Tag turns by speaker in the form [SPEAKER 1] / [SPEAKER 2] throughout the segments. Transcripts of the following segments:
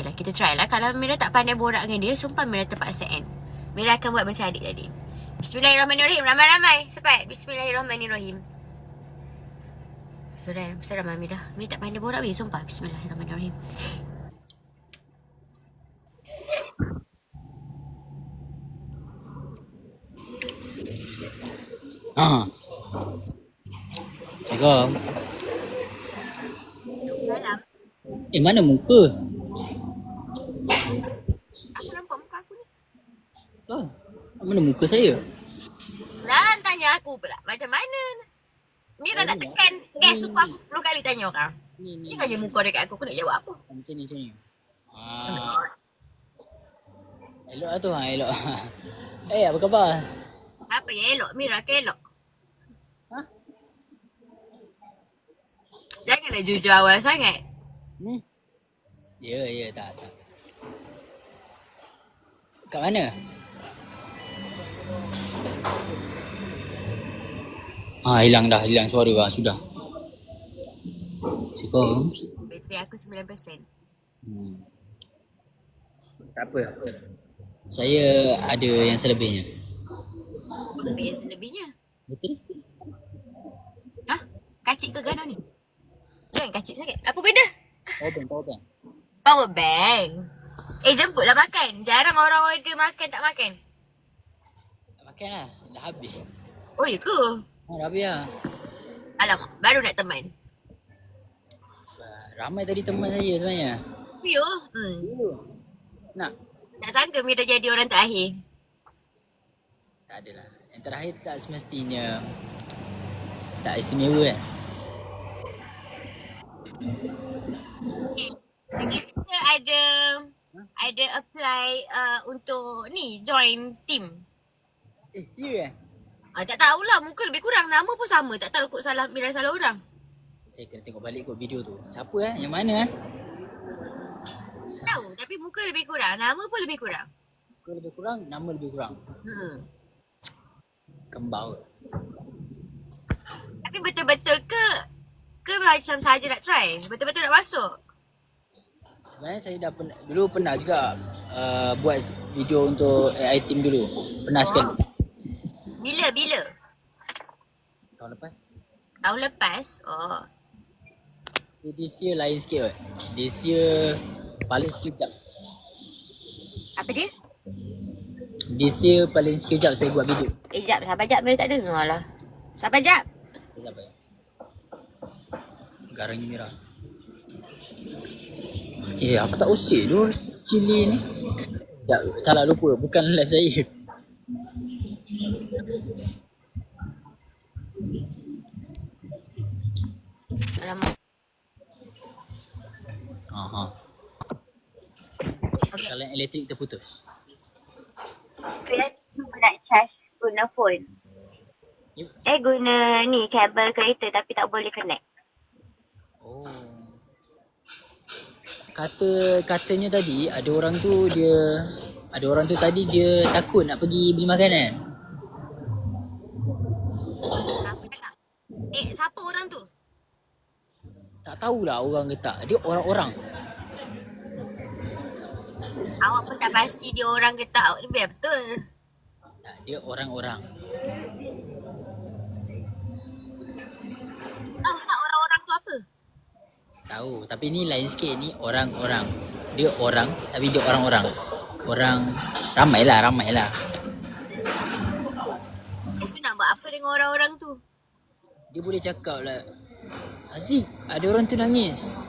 [SPEAKER 1] Okay lah, kita try lah. Kalau Mira tak pandai borak dengan dia, sumpah Mira terpaksa end. Mira akan buat macam adik tadi. Bismillahirrahmanirrahim. Ramai-ramai. Cepat. Bismillahirrahmanirrahim. Seram. Seram lah Mira. Mira tak pandai borak weh. Sumpah. Bismillahirrahmanirrahim.
[SPEAKER 2] Assalamualaikum. Eh mana muka?
[SPEAKER 1] Aku nampak muka aku ni.
[SPEAKER 2] Oh, mana muka saya?
[SPEAKER 1] Lan tanya aku pula. Macam mana? Mira nak tekan gas tu aku 10 kali tanya orang.
[SPEAKER 2] Ni
[SPEAKER 1] Ni
[SPEAKER 2] ni.
[SPEAKER 1] hanya muka dekat aku. Aku nak jawab apa?
[SPEAKER 2] Macam ni macam ni. Ha. Elok lah tu ha elok. eh apa khabar?
[SPEAKER 1] Apa yang elok? Mira ke elok?
[SPEAKER 2] Ha?
[SPEAKER 1] Janganlah jujur awal sangat.
[SPEAKER 2] Hmm. Ya ya tak tak. Kat mana? Ah hilang dah, hilang suara ah sudah. Cikgu.
[SPEAKER 1] Bateri aku 9%.
[SPEAKER 2] Hmm. Tak apa. Saya ada yang selebihnya.
[SPEAKER 1] Apa yang selebihnya?
[SPEAKER 2] Betul?
[SPEAKER 1] Hah? Kacik ke gana ni? Jangan kacik sangat. Apa benda?
[SPEAKER 2] Power bank, power bank.
[SPEAKER 1] Power bank. Eh jemputlah makan. Jarang orang order makan tak makan.
[SPEAKER 2] Makan lah, dah habis.
[SPEAKER 1] Oh ya ke?
[SPEAKER 2] Oh, dah lah.
[SPEAKER 1] Alamak, baru nak teman.
[SPEAKER 2] Ramai tadi teman saya sebenarnya.
[SPEAKER 1] Ya? Hmm.
[SPEAKER 2] Nak?
[SPEAKER 1] Tak sangka Mira jadi orang terakhir.
[SPEAKER 2] Tak adalah. Yang terakhir tak semestinya tak istimewa kan.
[SPEAKER 1] Okay. Jadi kita ada ada apply uh, untuk ni join team.
[SPEAKER 2] Eh, ya eh?
[SPEAKER 1] Ah, tak tahulah muka lebih kurang nama pun sama. Tak tahu kot salah Mira salah orang.
[SPEAKER 2] Saya kena tengok balik kot video tu. Siapa eh? Yang mana eh?
[SPEAKER 1] Tahu tapi muka lebih kurang, nama pun lebih kurang.
[SPEAKER 2] Muka lebih kurang, nama lebih kurang.
[SPEAKER 1] Hmm.
[SPEAKER 2] Kembang.
[SPEAKER 1] Tapi betul-betul ke ke macam saja nak try? Betul-betul nak masuk?
[SPEAKER 2] Sebenarnya saya dah pernah, dulu pernah juga uh, buat video untuk AI team dulu. Pernah sekali.
[SPEAKER 1] Bila bila?
[SPEAKER 2] Tahun lepas.
[SPEAKER 1] Tahun lepas. Oh.
[SPEAKER 2] Tapi This year lain sikit kot. This year paling sekejap.
[SPEAKER 1] Apa dia?
[SPEAKER 2] This year paling sekejap saya buat video.
[SPEAKER 1] Eh jap, sabar jap Mira tak dengar lah. Sabar jap.
[SPEAKER 2] Sekejap ya. Garangnya merah. Eh, aku tak usik tu cili ni. Tak, salah lupa. Bukan live saya.
[SPEAKER 1] Alamak.
[SPEAKER 2] Aha.
[SPEAKER 1] Okay.
[SPEAKER 2] Kalau elektrik terputus.
[SPEAKER 3] Kereta nak charge guna phone.
[SPEAKER 2] Yep.
[SPEAKER 3] Eh guna ni kabel kereta tapi tak boleh connect.
[SPEAKER 2] Oh. Kata katanya tadi ada orang tu dia ada orang tu tadi dia takut nak pergi beli makanan.
[SPEAKER 1] Apa cakap? Eh, siapa orang tu?
[SPEAKER 2] Tak tahulah orang ke tak. Dia orang-orang.
[SPEAKER 1] Awak pun tak pasti dia orang ke tak. Ni biar betul.
[SPEAKER 2] Tak, dia orang-orang.
[SPEAKER 1] Tahu tak orang-orang tu apa?
[SPEAKER 2] Tahu, tapi ni lain sikit ni orang-orang. Dia orang tapi dia orang-orang. Orang ramai lah, ramai lah.
[SPEAKER 1] Eh, tu nak buat apa dengan orang-orang tu?
[SPEAKER 2] Dia boleh cakap lah Aziz, ada orang tu nangis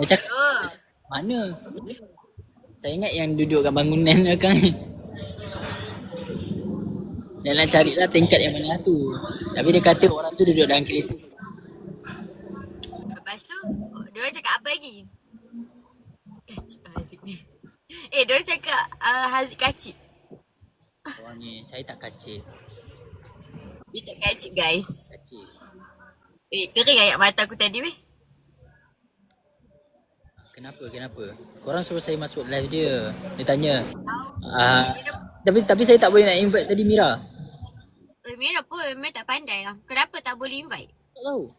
[SPEAKER 2] Dia cakap,
[SPEAKER 1] Oh.
[SPEAKER 2] mana? Saya ingat yang duduk kat bangunan belakang ni Dan nak carilah tingkat yang mana tu Tapi dia kata orang tu duduk dalam kereta
[SPEAKER 1] Lepas tu, dia orang cakap apa lagi? Kacip Haziq ni. Eh, dia orang cakap uh, Haziq kacip.
[SPEAKER 2] Orang ni, saya tak kacip
[SPEAKER 1] Dia tak kacip guys.
[SPEAKER 2] Kacip
[SPEAKER 1] Eh, kering ayat mata aku tadi weh.
[SPEAKER 2] Kenapa, kenapa? Korang suruh saya masuk live dia Dia tanya ah, tapi tapi saya tak boleh nak invite tadi Mira
[SPEAKER 1] Eh, Mira pun Mira tak pandai lah. Kenapa tak boleh invite?
[SPEAKER 2] Tak tahu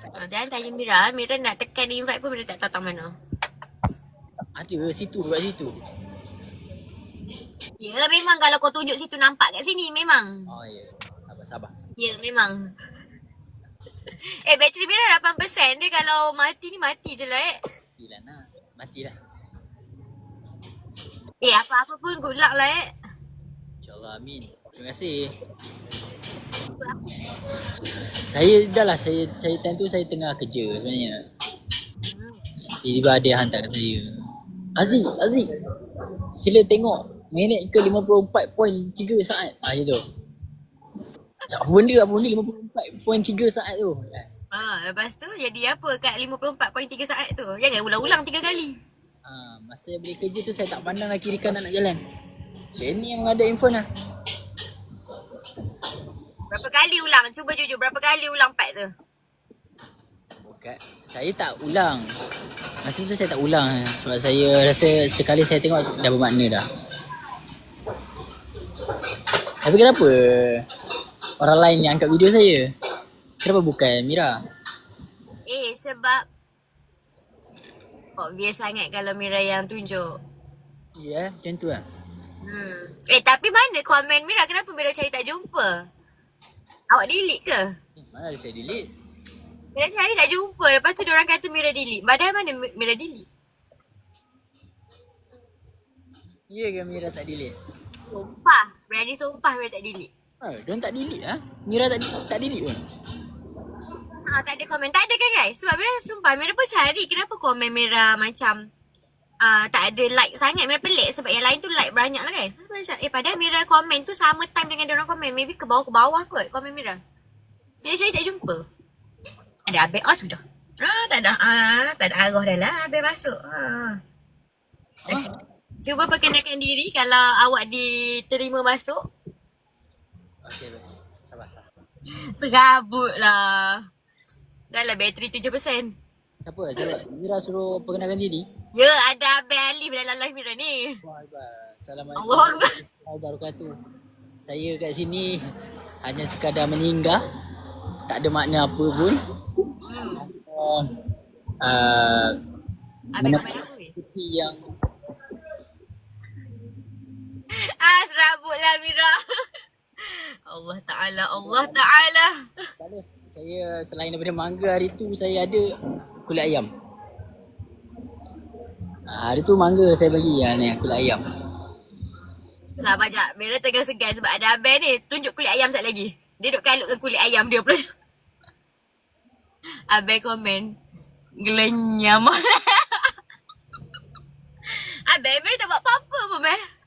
[SPEAKER 1] Oh, jangan tanya Mira. Mira nak tekan invite pun Mira tak tahu tak mana.
[SPEAKER 2] Ada situ kat situ.
[SPEAKER 1] Ya memang kalau kau tunjuk situ nampak kat sini memang.
[SPEAKER 2] Oh ya. Sabar sabar.
[SPEAKER 1] Ya memang. Eh bateri Mira 8% dia kalau mati ni mati je lah eh.
[SPEAKER 2] Matilah nak. Matilah.
[SPEAKER 1] Eh apa-apa pun good luck lah eh.
[SPEAKER 2] InsyaAllah amin. Terima kasih. Saya dah lah saya saya time tu saya tengah kerja sebenarnya. Tiba-tiba ada hantar kat saya. Aziz, Aziz. Sila tengok minit ke 54.3 saat. Ah gitu. Apa benda apa benda 54.3 saat tu.
[SPEAKER 1] Ah, lepas tu jadi apa kat 54.3 saat tu? Jangan ulang-ulang tiga kali.
[SPEAKER 2] Ah, masa beli kerja tu saya tak pandang lah kiri kanan nak jalan. Macam ni memang ada info lah.
[SPEAKER 1] Berapa kali ulang? Cuba jujur berapa kali ulang pad tu?
[SPEAKER 2] Bukan. Saya tak ulang. Masa tu saya tak ulang eh. sebab saya rasa sekali saya tengok dah bermakna dah. Tapi kenapa orang lain yang angkat video saya? Kenapa bukan Mira?
[SPEAKER 1] Eh sebab obvious sangat kalau Mira yang tunjuk.
[SPEAKER 2] Ya, yeah, macam tu lah.
[SPEAKER 1] Hmm. Eh tapi mana komen Mira? Kenapa Mira cari tak jumpa? Awak delete ke?
[SPEAKER 2] Eh, mana ada saya delete?
[SPEAKER 1] Mira cari tak jumpa. Lepas tu orang kata Mira delete. Padahal mana Mi- Mira delete?
[SPEAKER 2] Ya ke Mira tak delete?
[SPEAKER 1] Sumpah. Berani sumpah Mira tak delete.
[SPEAKER 2] Ha, dia tak delete ah. Mira tak tak delete pun.
[SPEAKER 1] Ah, tak ada komen. Tak ada kan guys? Sebab Mira sumpah Mira pun cari kenapa komen Mira macam uh, tak ada like sangat. Mira pelik sebab yang lain tu like banyak lah kan. Macam, eh padahal Mira komen tu sama time dengan orang komen. Maybe ke bawah ke bawah kot komen Mira. Mira cari tak jumpa. Ada Abel. Oh sudah. Ah, tak ada. Ah, tak ada arah dah lah. Abel masuk. Ah.
[SPEAKER 2] Ah.
[SPEAKER 1] Cuba perkenalkan diri kalau awak diterima masuk.
[SPEAKER 2] Okey, baik. Sabar.
[SPEAKER 1] Serabut lah. Dah lah bateri 7%.
[SPEAKER 2] Siapa? Mira suruh perkenalkan diri.
[SPEAKER 1] Ya, ada Abel Alif dalam live Mira ni.
[SPEAKER 2] Assalamualaikum.
[SPEAKER 1] Allah Akbar.
[SPEAKER 2] warahmatullahi wabarakatuh. Saya kat sini hanya sekadar menyinggah. Tak ada makna apa pun.
[SPEAKER 1] Hmm.
[SPEAKER 2] Uh, uh, yang
[SPEAKER 1] Ah, serabut lah Mira. Allah Ta'ala, Allah Ta'ala.
[SPEAKER 2] Saya selain daripada mangga hari tu saya ada kulit ayam. Ah, hari tu mangga saya bagi yang ni kulit ayam.
[SPEAKER 1] Sabar jap, Mira tengah segan sebab ada Abel ni. Tunjuk kulit ayam sekali lagi. Dia duk kalutkan kulit ayam dia pula. Abel komen. Gelenyam. Abel, Mira tak buat apa-apa pun, meh.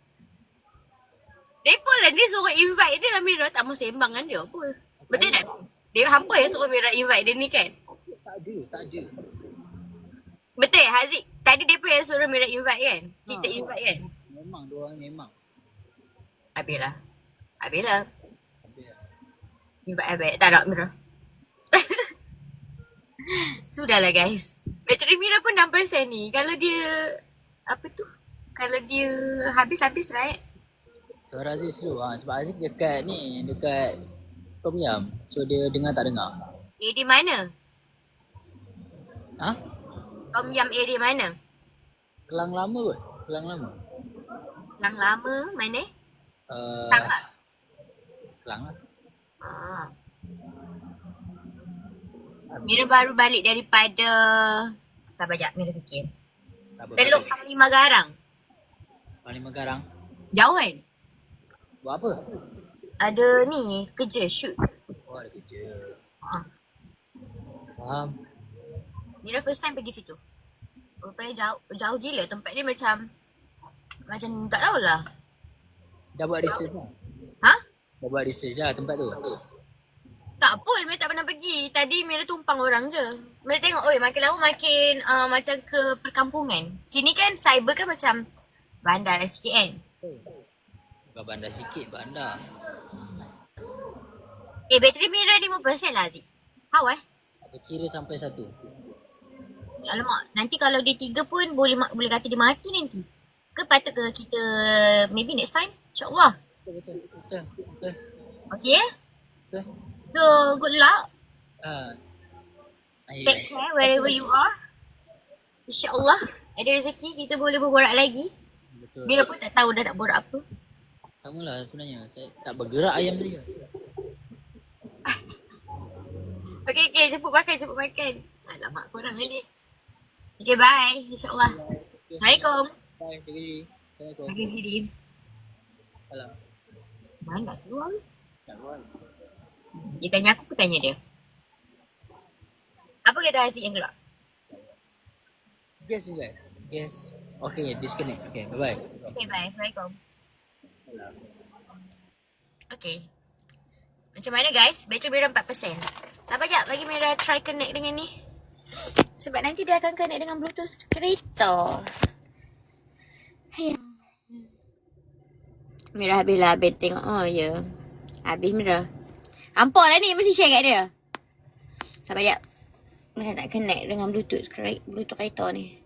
[SPEAKER 1] Dia suruh invite dia lah Mira. Tak mau sembang dengan dia apa. Betul tak? Dia hampa yang suruh Mira invite dia ni kan?
[SPEAKER 2] Tak ada, tak ada.
[SPEAKER 1] Betul Haziq? Tadi depa yang suruh Mira invite kan? Kita
[SPEAKER 2] Ha.
[SPEAKER 1] invite kan?
[SPEAKER 2] Memang dua orang memang.
[SPEAKER 1] Habis lah. Habis lah.
[SPEAKER 2] Habis lah.
[SPEAKER 1] Invite Abel. Tak nak Mira. Sudahlah guys. Bateri Mira pun 6% ni. Kalau dia... Apa tu? Kalau dia habis-habis right?
[SPEAKER 2] Suara Aziz dulu ha, sebab Aziz dekat ni, dekat Tom Yam. So dia dengar tak dengar.
[SPEAKER 1] Area mana?
[SPEAKER 2] Ha?
[SPEAKER 1] Tom Yam area mana?
[SPEAKER 2] Kelang lama kot. Kelang lama.
[SPEAKER 1] Yang lama mana?
[SPEAKER 2] Uh,
[SPEAKER 1] Tak lah.
[SPEAKER 2] Kelang lah.
[SPEAKER 1] Ah. Mira baru balik daripada... Sabar jap, Mira fikir.
[SPEAKER 2] Tak.
[SPEAKER 1] Teluk Panglima Garang.
[SPEAKER 2] Panglima Garang.
[SPEAKER 1] Jauh kan?
[SPEAKER 2] Buat apa?
[SPEAKER 1] Ada ni, kerja, shoot.
[SPEAKER 2] Oh ada kerja.
[SPEAKER 1] Ah.
[SPEAKER 2] Faham.
[SPEAKER 1] Mira first time pergi situ. Rupanya jauh, jauh gila. Tempat dia macam... Macam tak tahulah.
[SPEAKER 2] Dah buat research dah.
[SPEAKER 1] Ha?
[SPEAKER 2] Dah buat research dah tempat tu.
[SPEAKER 1] Tak pun, Mira tak pernah pergi. Tadi Mira tumpang orang je. Mira tengok, oi makin lama makin uh, macam ke perkampungan. Sini kan cyber kan macam bandar sikit kan.
[SPEAKER 2] Bukan bandar sikit, bandar.
[SPEAKER 1] Eh, bateri Mira 5% lah Aziz. How eh?
[SPEAKER 2] Aku kira sampai satu.
[SPEAKER 1] Alamak, nanti kalau dia tiga pun boleh boleh kata dia mati nanti. Ke patut ke kita maybe next time? InsyaAllah.
[SPEAKER 2] Betul, betul, betul, betul.
[SPEAKER 1] Okay eh?
[SPEAKER 2] betul.
[SPEAKER 1] So, good luck.
[SPEAKER 2] Ha, Ayo,
[SPEAKER 1] Take care wherever you are. InsyaAllah ada rezeki kita boleh berborak lagi.
[SPEAKER 2] Betul.
[SPEAKER 1] Mira pun tak tahu dah nak borak apa.
[SPEAKER 2] Sama lah sebenarnya. Saya tak bergerak ayam tadi.
[SPEAKER 1] Okay, okay. Jemput makan, jemput makan. Alamak, korang ni. Okay, bye. InsyaAllah. Assalamualaikum.
[SPEAKER 2] Bye. Jaga diri. Assalamualaikum.
[SPEAKER 1] Bagi diri.
[SPEAKER 2] Salam.
[SPEAKER 1] Mana nak keluar?
[SPEAKER 2] Tak keluar.
[SPEAKER 1] Dia tanya aku, aku tanya dia. Apa kata Haziq yang keluar?
[SPEAKER 2] Guess is that? Guess. Okay, disconnect. Okay, bye-bye.
[SPEAKER 1] Okay, bye. Assalamualaikum. Okay. Macam mana guys? Bateri Mira 4%. Tak banyak bagi Mira try connect dengan ni. Sebab nanti dia akan connect dengan bluetooth kereta. Hayah. Mira habis lah tengok. Oh ya. Yeah. Habis Mira. Ampun lah ni mesti share kat dia. Sabar jap. Mira nak connect dengan bluetooth kereta, bluetooth kereta ni.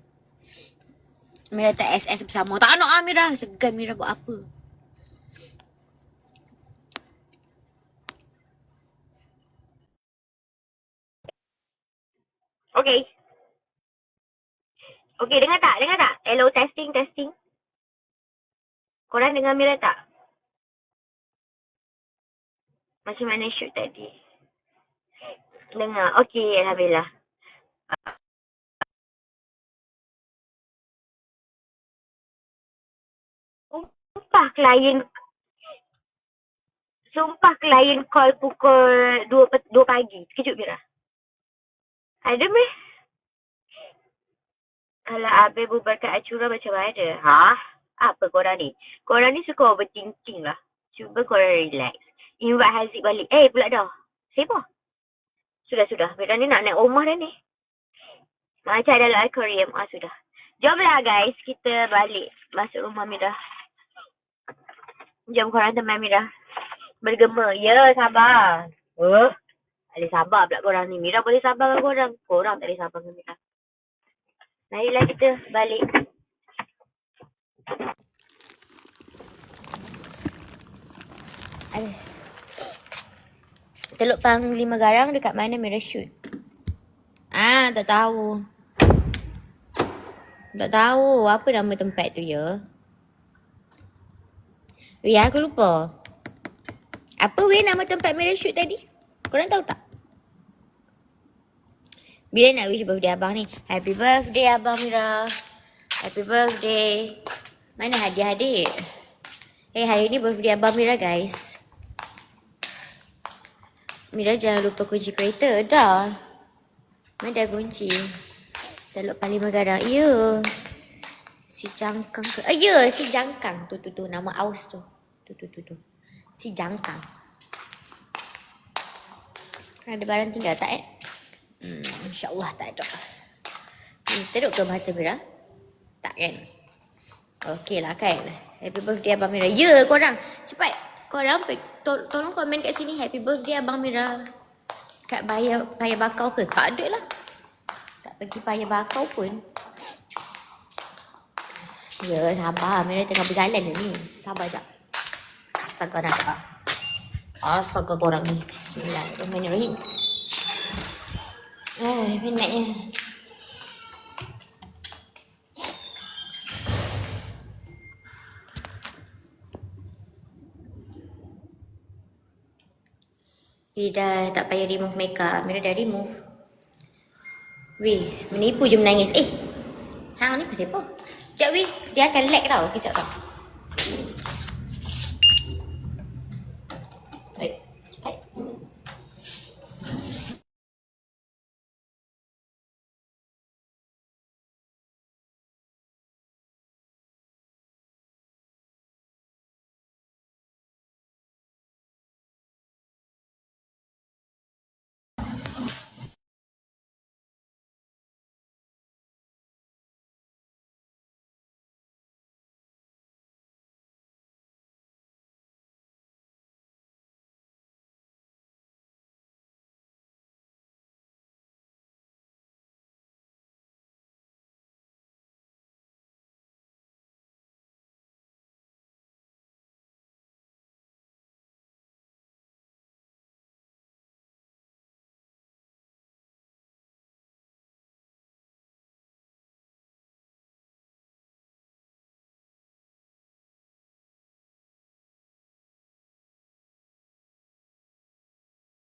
[SPEAKER 1] Mira tak SS bersama. Tak nak ah Mira. Segan Mira buat apa.
[SPEAKER 3] Okay. Okay, dengar tak? Dengar tak? Hello, testing, testing. Korang dengar Mira tak? Macam mana shoot tadi? Dengar. Okay, Alhamdulillah. Sumpah klien Sumpah klien call pukul 2, pe- 2 pagi. Sekejap Mira. Ada meh? Kalau Abe bubar kat Acura macam mana? Ha? Apa korang ni? Korang ni suka overthinking lah. Cuba korang relax. Invite Haziq balik. Eh pula dah. Siapa? Sudah-sudah. Mereka ni nak naik rumah dah ni. Macam dalam aquarium. Ah sudah. Jomlah guys. Kita balik. Masuk rumah Mira. Jom korang teman Mira. Bergema. Ya sabar. Oh. Boleh sabar pula korang ni. Mira boleh sabar dengan korang. Korang tak boleh sabar dengan Mira. Marilah kita balik.
[SPEAKER 1] Ada. Teluk Panglima Garang dekat mana Mira shoot? Ah, tak tahu. Tak tahu apa nama tempat tu ya. Weh, aku lupa. Apa weh nama tempat Mira shoot tadi? Korang tahu tak? Bila nak wish birthday abang ni? Happy birthday abang Mira. Happy birthday. Mana hadiah adik? Eh, hari ni birthday abang Mira guys. Mira jangan lupa kunci kereta dah. Mana dah kunci? Teluk Panglima Garang. Ya. Si Jangkang ke? Ah, ya, si Jangkang. Tu, tu, tu. Nama aus tu. Tu, tu, tu, tu. Si Jangkang. Ada barang tinggal tak eh? Hmm, InsyaAllah tak ada. Hmm, teruk ke mata Mira? Tak kan? Okey lah kan? Happy birthday Abang Mira. Ya korang. Cepat. Korang to- tolong komen kat sini. Happy birthday Abang Mira. Kat Paya, Paya Bakau ke? Tak ada lah. Tak pergi Paya Bakau pun. Ya sabar. Mira tengah berjalan ni. Sabar jap. Astaga nak. Astaga korang ni. Bismillahirrahmanirrahim. Eh, penatnya. Dia dah tak payah remove makeup. Mira dah remove. Weh, menipu je menangis. Eh, hang ni pasal apa? Sekejap weh, dia akan lag tau. Kejap tau.